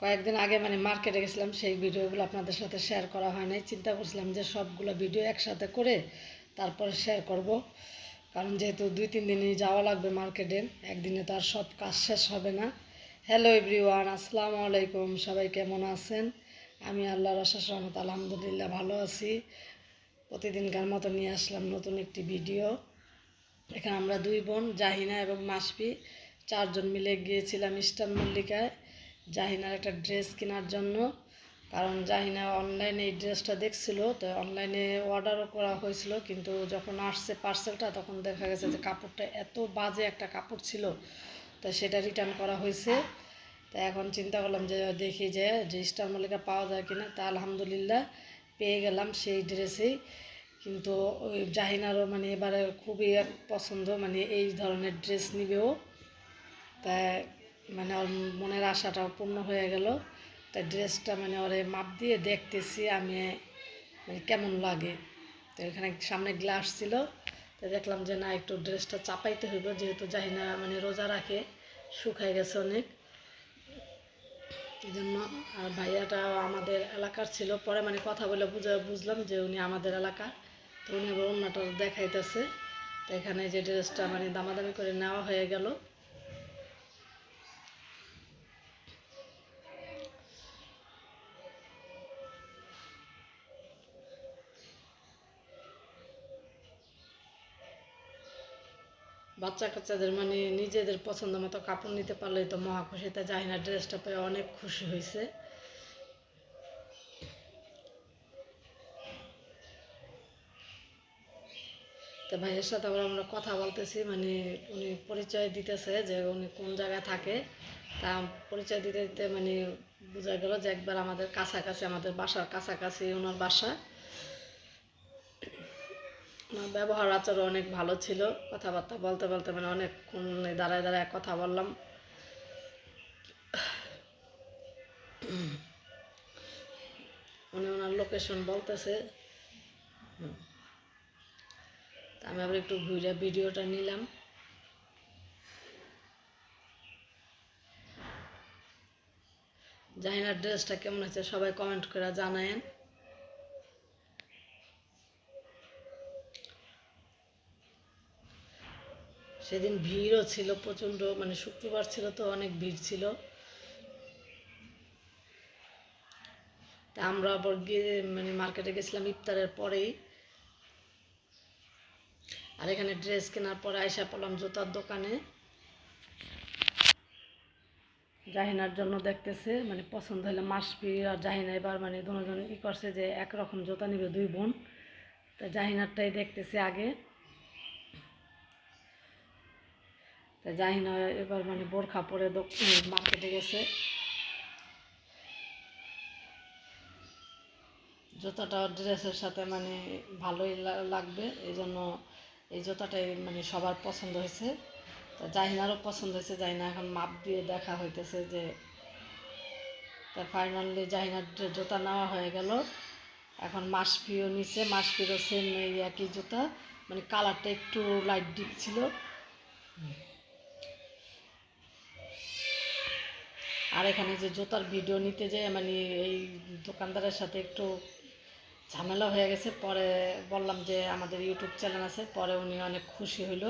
কয়েকদিন আগে মানে মার্কেটে গেছিলাম, সেই ভিডিওগুলো আপনাদের সাথে শেয়ার করা হয় নাই। চিন্তা করছিলাম যে সবগুলো ভিডিও একসাথে করে তারপরে শেয়ার করব। কারণ যেহেতু দুই, তিন দিনই যাওয়া লাগবে মার্কেটে একদিনে তো আর সব কাজ শেষ হবে না। হ্যালো এভরিওয়ান আসসালামু আলাইকুম, সবাই কেমন আছেন? আমি আল্লাহর আশাস রহমত, আলহামদুলিল্লাহ ভালো আছি। প্রতিদিনকার মতো নিয়ে আসলাম নতুন একটি ভিডিও এখানে আমরা দুই বোন, জাহিনা এবং মাসপি। চারজন মিলে গিয়েছিলাম ইস্টার্ন মল্লিকায়। জাহিনার একটা ড্রেস কেনার জন্য। কারণ জাহিনা অনলাইনে এই ড্রেসটা দেখছিল, তো অনলাইনে অর্ডারও করা হয়েছিল, কিন্তু যখন আসছে পার্সেলটা তখন দেখা গেছে যে কাপড়টা এত বাজে একটা কাপড় ছিল, তো সেটা রিটার্ন করা হয়েছে। তা এখন চিন্তা করলাম যে দেখি যে যে স্টার মল্লিকা পাওয়া যায় কিনা। তা আলহামদুলিল্লাহ পেয়ে গেলাম সেই ড্রেসেই। কিন্তু ওই জাহিনারও মানে এবারে খুবই পছন্দ মানে এই ধরনের ড্রেস নিবেও। তাই মানে ওর মনের আশাটাও পূর্ণ হয়ে গেল। তাই ড্রেসটা মানে ওরে মাপ দিয়ে দেখতেছি আমি মানে কেমন লাগে। তো এখানে সামনে গ্লাস ছিল, তো দেখলাম যে না, একটু ড্রেসটা চাপাইতে হইব, যেহেতু জাহিনা মানে রোজা রাখে, শুকায় গেছে অনেক। এই জন্য আর ভাইয়াটা আমাদের এলাকার ছিল, পরে মানে কথা বলে বুঝে বুঝলাম যে উনি আমাদের এলাকার। তো উনি আবার অন্যটা দেখাইতেছে। তো এখানে যে ড্রেসটা মানে দামাদামি করে নেওয়া হয়ে গেল। বাচ্চা কাচ্চাদের মানে নিজেদের পছন্দ মতো কাপড় নিতে পারলেই তো মহা খুশি, তা জাহিনা ড্রেসটা পেয়ে অনেক খুশি হয়েছে। তো ভাইয়ের সাথে আবার আমরা কথা বলতেছি মানে উনি পরিচয় দিতেছে যে উনি কোন জায়গায় থাকে। তা পরিচয় দিতে দিতে মানে বোঝা গেল যে একবার আমাদের কাছাকাছি, আমাদের বাসার কাছাকাছি, ওনার বাসা। ব্যবহার আচরণ অনেক ভালো ছিল, কথাবার্তা বলতে বলতে মানে অনেকক্ষণ দাঁড়ায় দাঁড়ায় কথা বললাম। উনি ওনার লোকেশন বলতেছে। আমি আবার একটু ঘুরে ভিডিওটা নিলাম। জাহিনার ড্রেসটা কেমন হয়েছে সবাই কমেন্ট করে জানায়েন। সেদিন ভিড়ও ছিল, প্রচণ্ড মানে শুক্রবার ছিল তো অনেক ভিড় ছিল। তা আমরা আবার গিয়ে মানে মার্কেটে গেছিলাম ইফতারের পরেই। আর এখানে ড্রেস কেনার পরে আয়সা পেলাম জুতার দোকানে। জাহিনার জন্য দেখতেছে মানে পছন্দ হলে মাসপি আর জাহিনা এবার মানে দুজন ই করছে যে একরকম জুতা নিবে দুই বোন। তা জাহিনারটাই দেখতেছে আগে। তা জাহিনা এবার মানে বোরখা পরে মার্কেটে গেছে। জুতাটা ড্রেসের সাথে মানে ভালোই লাগবে এই জন্য এই জুতাটাই মানে সবার পছন্দ হয়েছে। তা জাহিনারও পছন্দ হয়েছে, জাহিনা এখন মাপ দিয়ে দেখা হইতেছে যে তা ফাইনালি জাহিনার জুতা নেওয়া হয়ে গেল। এখন মাসপিও নিচে মাসপিরও সেম একই জুতা মানে কালারটা একটু লাইট ডিপ ছিল। আর এখানে যে জুতার ভিডিও নিতে যে মানে এই দোকানদারের সাথে একটু ঝামেলা হয়ে গেছে। পরে বললাম যে আমাদের ইউটিউব চ্যানেল আছে, পরে উনি অনেক খুশি হইল।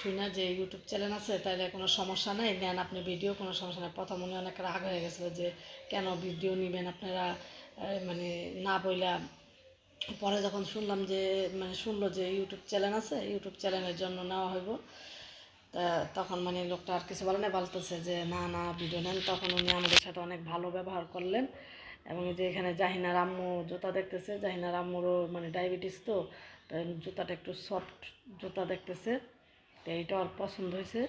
শুনে যে ইউটিউব চ্যানেল আছে তাহলে কোনো সমস্যা নাই। নেন আপনি ভিডিও, কোনো সমস্যা নাই। প্রথম উনি অনেক রাগ হয়ে গেছিল যে কেন ভিডিও নেবেন আপনারা? মানে না বইলা। পরে যখন শুনলাম যে মানে শুনলো যে ইউটিউব চ্যানেল আছে, ইউটিউব চ্যানেলের জন্য নেওয়া হইব। তা তখন মানে লোকটা আর কিছু বলে না বলতেছে যে, না না ভিডিও নেন। তখন উনি আমাদের সাথে অনেক ভালো ব্যবহার করলেন। এবং যে এখানে জাহিনার আম্মু জুতা দেখতেছে, জাহিনার আম্মুরও মানে ডায়াবেটিস তো, তাই জুতাটা একটু সফট জুতা দেখতেছে। তো এইটা ওর পছন্দ হয়েছে।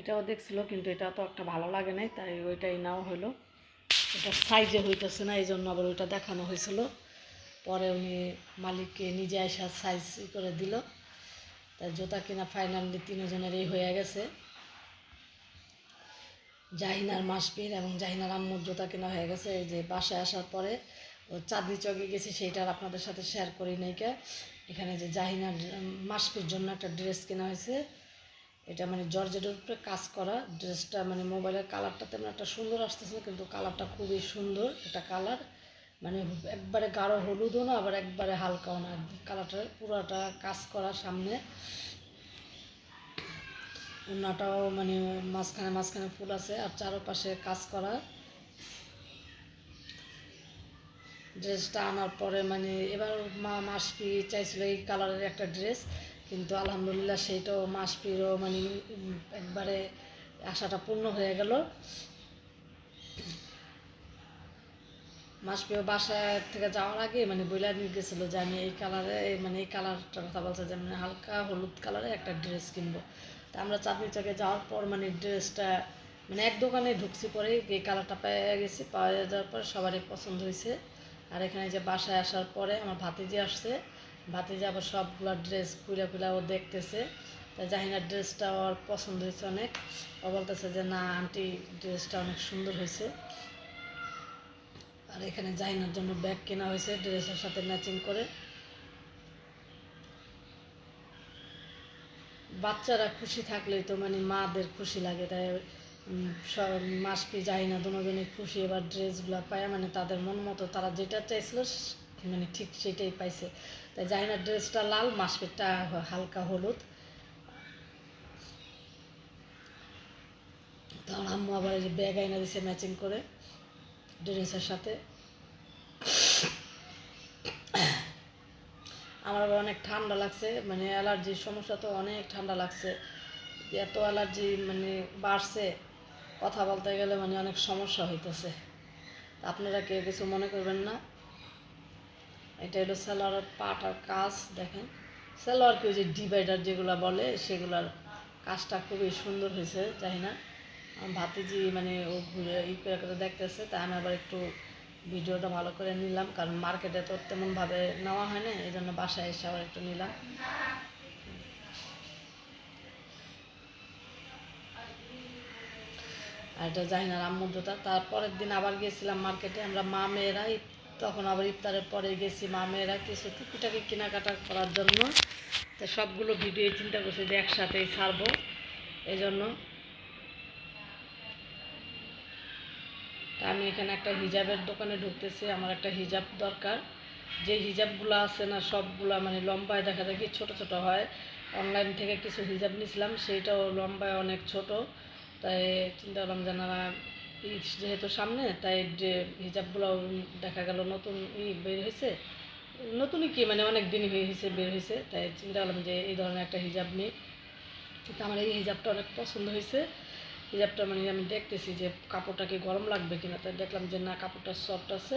এটাও দেখছিল, কিন্তু এটা তো একটা ভালো লাগে নাই, তাই ওইটাই নাও হলো। এটা সাইজে হইতেছে না এই জন্য আবার ওইটা দেখানো হয়েছিল। পরে উনি মালিককে নিজে আসা সাইজ করে দিল। তাই জুতা কিনা ফাইনালি তিনজনের এই হয়ে গেছে। জাহিনার মাসপির এবং জাহিনার আম্মুর জুতা কেনা হয়ে গেছে। এই যে বাসায় আসার পরে ও চাঁদনি চকে গেছি, সেইটা আর আপনাদের সাথে শেয়ার করি নাই কে। এখানে যে জাহিনার মাসপির জন্য একটা ড্রেস কেনা হয়েছে। এটা মানে জর্জেটের উপরে কাজ করা। ড্রেসটা মানে মোবাইলের কালারটা তেমন একটা সুন্দর আসতেছে কিন্তু কালারটা খুবই সুন্দর। এটা কালার মানে একবারে গাঢ় হলুদও না, আবার একবারে হালকাও না। কালারটা পুরোটা কাজ করা সামনে। ওনাটাও মানে মাঝখানে মাঝখানে ফুল আছে, আর চারপাশে কাজ করা। ড্রেসটা আনার পরে মানে এবার মা মাসপি চাইছিল এই কালারের একটা ড্রেস, কিন্তু আলহামদুলিল্লাহ সেইটাও মাসপিরও মানে একবারে আশাটা পূর্ণ হয়ে গেল। মাসপিও বাসা থেকে যাওয়ার আগে মানে বইলা নিয়ে গেছিল যে আমি এই কালারে মানে এই কালারটার কথা বলছে যে মানে হালকা হলুদ কালারে একটা ড্রেস কিনবো। তা আমরা চাঁদনি চকে যাওয়ার পর মানে ড্রেসটা মানে এক দোকানে ঢুকছি পরে এই কালারটা পেয়ে গেছি, পাওয়া যাওয়ার পর সবারই পছন্দ হয়েছে। আর এখানে যে বাসায় আসার পরে আমার ভাতিজি আসছে, ভাতিজি আবার সবগুলো ড্রেস খুলে খুলে ও দেখতেছে। তা জাহিনার ড্রেসটা ওর পছন্দ হয়েছে অনেক। ও বলতেছে যে, না আন্টি ড্রেসটা অনেক সুন্দর হয়েছে। আর এখানে জাহিনার জন্য ব্যাগ কেনা হয়েছে, ড্রেসের সাথে ম্যাচিং করে। বাচ্চারা খুশি থাকলেই তো মানে মাদের খুশি লাগে, তাই সব মাসপি যাই না দুজনে খুশি, এবার ড্রেসগুলো পায় মানে তাদের মন মতো তারা যেটা চাইছিল মানে ঠিক সেটাই পাইছে। তাই যাই না ড্রেসটা লাল মাসপিটা হালকা হলুদ। তখন আম্মু আবার ব্যাগ আইনা দিছে ম্যাচিং করে। ড্রেসের সাথে। আমার আবার অনেক ঠান্ডা লাগছে মানে অ্যালার্জির সমস্যা তো অনেক ঠান্ডা লাগছে। এত অ্যালার্জি মানে বাড়ছে, কথা বলতে গেলে মানে অনেক সমস্যা হইতেছে। আপনারা কেউ কিছু মনে করবেন না। এটা হলো সেলোয়ারের পাট আর কাজ দেখেন। সেলোয়ার কেউ যে ডিভাইডার যেগুলো বলে, সেগুলোর কাজটা খুবই সুন্দর হয়েছে, জানি না। ভাতিজি মানে ও ঘুরে ই করে করে দেখতেছে তাই আমি আবার একটু ভিডিওটা ভালো করে নিলাম, কারণ মার্কেটে তো তেমনভাবে নেওয়া হয় না এই জন্য বাসায় এসে আবার একটু নিলাম। আর এটা জানি না রামমুর জুতা তারপরের দিন আবার গেছিলাম মার্কেটে, আমরা মা মেয়েরা তখন আবার ইফতারের পরে গেছি, মা মেয়েরা কিছু টুকিটাকি কেনাকাটা করার জন্য। তো সবগুলো ভিডিও চিন্তা করছি যে একসাথেই ছাড়বো এই জন্য তা আমি এখানে একটা হিজাবের দোকানে ঢুকতেছি, আমার একটা হিজাব দরকার। যে হিজাবগুলো আছে না, সবগুলা মানে লম্বায় দেখা যায় কি ছোটো ছোটো হয়। অনলাইন থেকে কিছু হিজাব নিয়েছিলাম সেইটাও লম্বায় অনেক ছোট। তাই চিন্তা করলাম যে না যেহেতু সামনে, তাই হিজাবগুলো দেখা গেল নতুন ই বের হয়েছে নতুনই কি মানে অনেক দিনই হয়ে হয়েছে বের হয়েছে তাই চিন্তা করলাম যে এই ধরনের একটা হিজাব নিই। কিন্তু আমার এই হিজাবটা অনেক পছন্দ হয়েছে হিজাবটা মানে আমি দেখতেছি যে কাপড়টা কি গরম লাগবে কিনা, তাই দেখলাম যে না, কাপড়টা সফট আছে।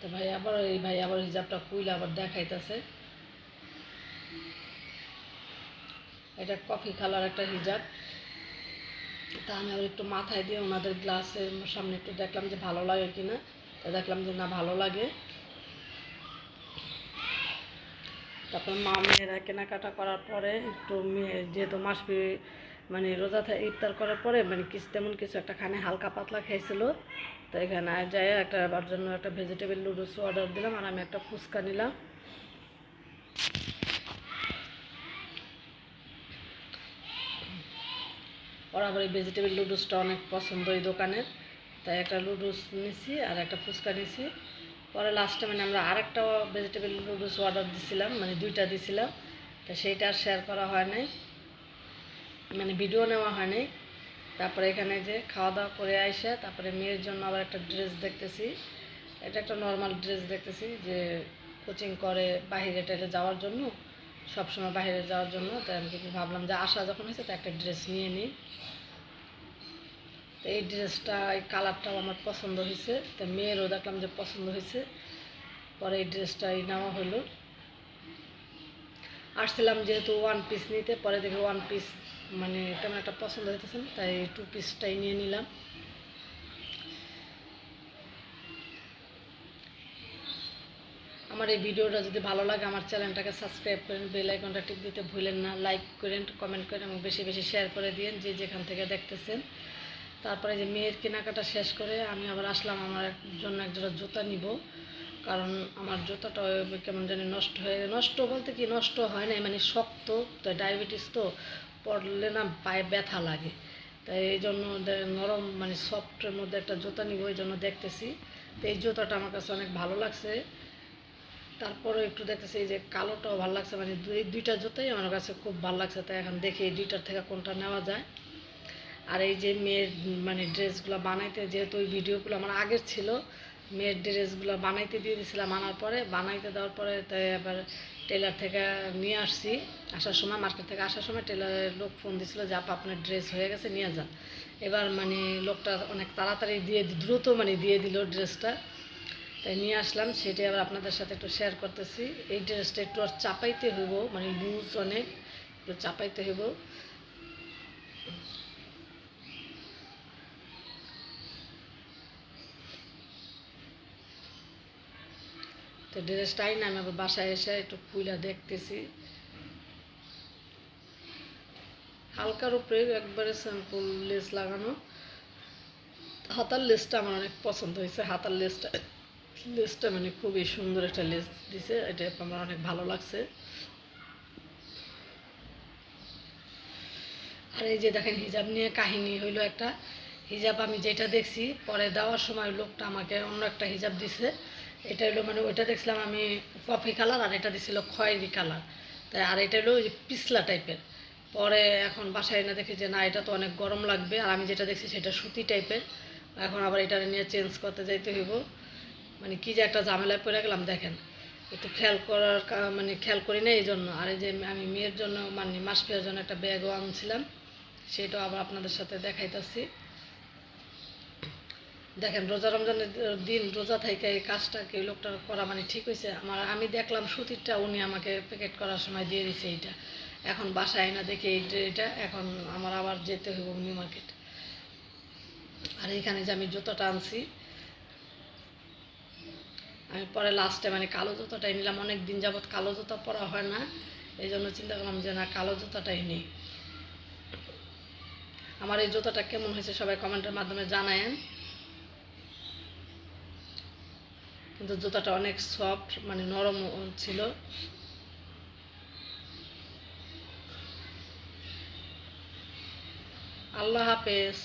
তো ভাই আবার এই ভাই আবার হিজাবটা খুইলে আবার দেখাইতেছে। এটা কফি কালার একটা হিজাব। তা আমি আবার একটু মাথায় দিয়ে ওনাদের গ্লাসের সামনে একটু দেখলাম যে ভালো লাগে কিনা। তা দেখলাম যে না, ভালো লাগে। তারপর মা মেয়েরা কেনাকাটা করার পরে একটু মেয়ে, যেহেতু মাসবি মানে রোজা থেকে ইফতার করার পরে মানে কিছু, তেমন কিছু একটা খানে হালকা পাতলা খাইছিল। তো এখানে যাই একটা আবার জন্য একটা ভেজিটেবল নুডলস অর্ডার দিলাম আর আমি একটা ফুচকা নিলাম। ওর আবার এই ভেজিটেবল নুডলসটা অনেক পছন্দ এই দোকানের। তাই একটা নুডলস নিছি আর একটা ফুচকা নিছি। পরে লাস্টে মানে আমরা আরেকটা ভেজিটেবল নুডলস অর্ডার দিছিলাম মানে দুইটা দিছিলাম। তা সেইটা আর শেয়ার করা হয় নাই। মানে ভিডিও নেওয়া হয় নাই। তারপরে এখানে যে খাওয়া দাওয়া করে আইসা, তারপরে মেয়ের জন্য আবার একটা ড্রেস দেখতেছি। এটা একটা নর্মাল ড্রেস দেখতেছি যে কোচিং করে বাইরে টাইরে যাওয়ার জন্য, সবসময় বাইরে যাওয়ার জন্য। তাই আমি কিন্তু ভাবলাম যে আসা যখন হয়েছে, তো একটা ড্রেস নিয়ে নিই। এই ড্রেসটা, এই কালারটাও আমার পছন্দ হয়েছে। তো মেয়েরও দেখলাম যে পছন্দ হয়েছে। পরে এই ড্রেসটাই নেওয়া হলো। আসছিলাম যেহেতু ওয়ান পিস নিতে, পরে দেখি ওয়ান পিস মানে তেমন একটা পছন্দ হইতেছে না, তাই টু পিসটাই নিয়ে নিলাম। আমার এই ভিডিওটা যদি ভালো লাগে, আমার চ্যানেলটাকে সাবস্ক্রাইব করেন বেল আইকনটা টিপ দিতে ভুলেন না। লাইক করেন কমেন্ট করেন এবং বেশি বেশি শেয়ার করে দিন যে যেখান থেকে দেখতেছেন। তারপরে যে মেয়ের কেনাকাটা শেষ করে আমি আবার আসলাম, আমার জন্য এক জোড়া জুতা নিব। কারণ আমার জুতাটা কেমন জানি নষ্ট হয়ে নষ্ট বলতে কি, নষ্ট হয় না মানে শক্ত, তো ডায়াবেটিস তো, পড়লে না পায়ে ব্যথা লাগে। তাই এই জন্য নরম মানে সফটের মধ্যে একটা জুতা নিব, এই জন্য দেখতেছি। তো এই জুতাটা আমার কাছে অনেক ভালো লাগছে। তারপরে একটু দেখতেছি, এই যে কালোটাও ভালো লাগছে মানে দুই দুইটা জুতাই আমার কাছে খুব ভালো লাগছে। তাই এখন দেখি এই দুইটার থেকে কোনটা নেওয়া যায়। আর এই যে মেয়ের মানে ড্রেসগুলো বানাইতে যেহেতু ওই ভিডিওগুলো আমার আগের ছিল, মেয়ের ড্রেসগুলো বানাইতে দিয়ে দিয়েছিলাম আনার পরে বানাইতে দেওয়ার পরে তাই আবার টেলার থেকে নিয়ে আসছি। আসার সময় মার্কেট থেকে আসার সময় টেলারের লোক ফোন দিছিল যে, আপা, আপনার ড্রেস হয়ে গেছে, নিয়ে যান। এবার মানে লোকটা অনেক তাড়াতাড়ি দিয়ে, দ্রুত মানে দিয়ে দিল ড্রেসটা। তাই নিয়ে আসলাম, সেটাই আবার আপনাদের সাথে একটু শেয়ার করতেছি। এই ড্রেসটা একটু আর চাপাইতে হইব মানে লুজ অনেক, একটু চাপাইতে হইব। তো ড্রেসটাই না, আমি আবার বাসায় এসে একটু খুইলা দেখতেছি। হালকার উপরে একবারে স্যাম্পল লেস লাগানো। হাতার লেসটা আমার অনেক পছন্দ হয়েছে। হাতার লেসটা লেসটা মানে খুবই সুন্দর একটা লেস দিছে। এটা আমার অনেক ভালো লাগছে। আর এই যে দেখেন, হিজাব নিয়ে কাহিনী হইল একটা। হিজাব আমি যেটা দেখছি, পরে দেওয়ার সময় লোকটা আমাকে অন্য একটা হিজাব দিছে। এটা হলো মানে ওইটা দেখছিলাম আমি কফি কালার আর এটা দিছিল খয়েরি কালার। তাই আর এটা হলো পিছলা টাইপের। পরে এখন বাসায় এনে দেখি যে না, এটা তো অনেক গরম লাগবে। আর আমি যেটা দেখছি সেটা সুতি টাইপের। এখন আবার এটা নিয়ে চেঞ্জ করতে যাইতে হইব। মানে কি যে একটা ঝামেলায় পড়ে গেলাম, দেখেন। একটু খেয়াল করার মানে খেয়াল করি না এই জন্য। আর এই যে আমি মেয়ের জন্য মানে মাস পেয়ার জন্য একটা ব্যাগও আনছিলাম। সেটাও আবার আপনাদের সাথে দেখাইতেছি। দেখেন, রোজা রমজানের দিন রোজা থেকে এই কাজটা লোকটা করা মানে ঠিক হয়েছে? আমার, আমি দেখলাম সুতিরটা উনি আমাকে প্যাকেট করার সময় দিয়ে দিছে এইটা। এখন বাসায় না দেখে এটা এখন আমার আবার যেতে হইব নিউ মার্কেট আর এখানে যে আমি জুতোটা আনছি, আমি পরে লাস্টে মানে কালো জুতোটাই নিলাম। অনেক দিন যাবত কালো জুতো পরা হয় না। এই জন্য চিন্তা করলাম যে না, কালো জুতোটাই নেই। আমার এই জুতোটা কেমন হয়েছে সবাই কমেন্টের মাধ্যমে জানায়েন। কিন্তু জুতাটা অনেক সফট মানে নরম ছিল। আল্লাহ হাফেজ।